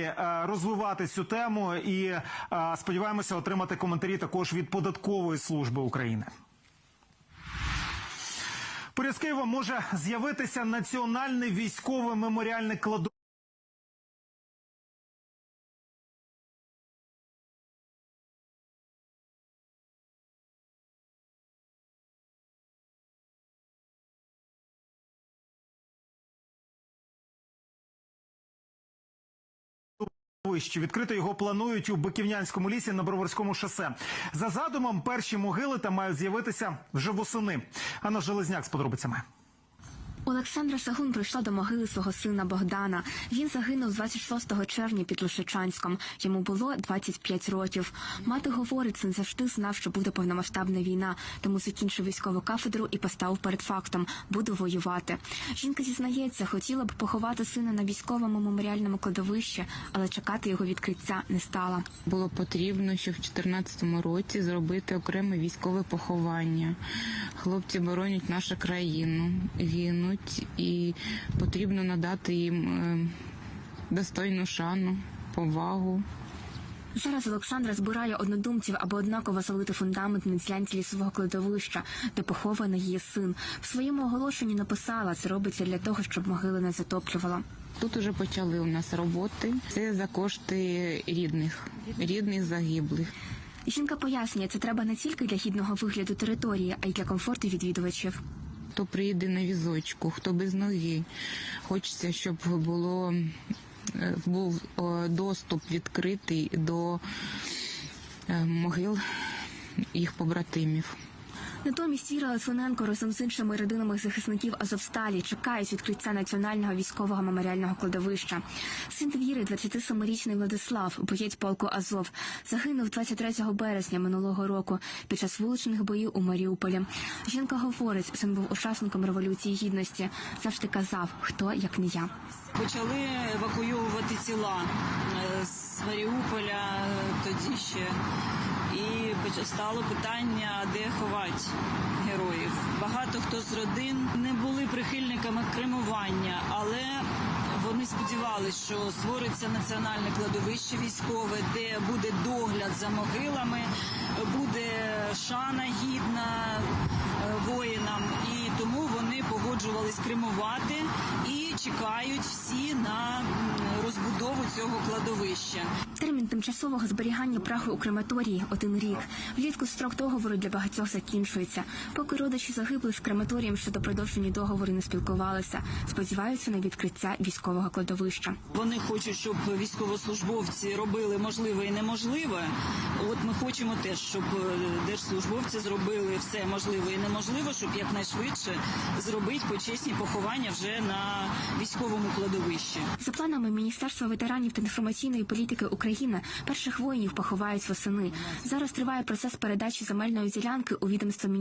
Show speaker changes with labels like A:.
A: е, розвивати цю тему і е, сподіваємося отримати коментарі також від податкової служби України. Поряд з Києвом може з'явитися національний військовий меморіальний кладовище. Вище відкрити його планують у Биківнянському лісі на Броварському шосе. За задумом, перші могили там мають з'явитися вже восени. Анна Железняк з подробицями.
B: Олександра Сагун прийшла до могили свого сина Богдана. Він загинув 26 червня під Лишичанськом. Йому було 25 років. Мати говорить, син завжди знав, що буде повномасштабна війна, тому закінчив військову кафедру і поставив перед фактом буду воювати. Жінка зізнається, хотіла б поховати сина на військовому меморіальному кладовищі, але чекати його відкриття не стала.
C: Було потрібно, ще в 2014 році зробити окреме військове поховання. Хлопці боронять нашу країну, гинуть, і потрібно надати їм е, достойну шану, повагу.
B: Зараз Олександра збирає однодумців, аби однаково залити фундамент на ділянці лісового кладовища, де похований її син. В своєму оголошенні написала, це робиться для того, щоб могили не затоплювала.
C: Тут уже почали у нас роботи. Це за кошти рідних, рідних загиблих.
B: Жінка пояснює, це треба не тільки для гідного вигляду території, а й для комфорту відвідувачів.
C: Хто приїде на візочку, хто без ноги. Хочеться, щоб було е, був е, доступ відкритий до е, могил їх побратимів.
B: Натомість Іра Литвиненко разом з іншими родинами захисників Азовсталі чекають відкриття національного військового меморіального кладовища. Син Віри, 27-річний Владислав, боєць полку Азов, загинув 23 березня минулого року під час вуличних боїв у Маріуполі. Жінка говорить, син був учасником революції гідності. Завжди казав, хто як не я.
D: Почали евакуйовувати тіла е, з Маріуполя е, тоді ще. І стало питання, де ховати героїв. Багато хто з родин не були прихильниками кремування, але вони сподівалися, що створиться національне кладовище військове, де буде догляд за могилами, буде шана гідна е, воїнам. І тому вони погоджувались кремувати і чекають всі на розбудову цього кладовища.
B: Термін тимчасового зберігання праху у крематорії один рік. Влітку строк договору для багатьох закінчується. Поки родичі загиблих з крематорієм щодо продовження договору не спілкувалися. Сподіваються на відкриття військового кладовища.
D: Вони хочуть, щоб військовослужбовці робили можливе і неможливе. От ми хочемо теж, щоб е, держслужбовці зробили все можливе і неможливе, щоб якнайшвидше зробити почесні поховання вже на військовому кладовищі.
B: За планами Міністерства ветеранів та інформаційної політики України перших воїнів поховають восени. Зараз триває процес передачі земельної ділянки у відомство міністерства.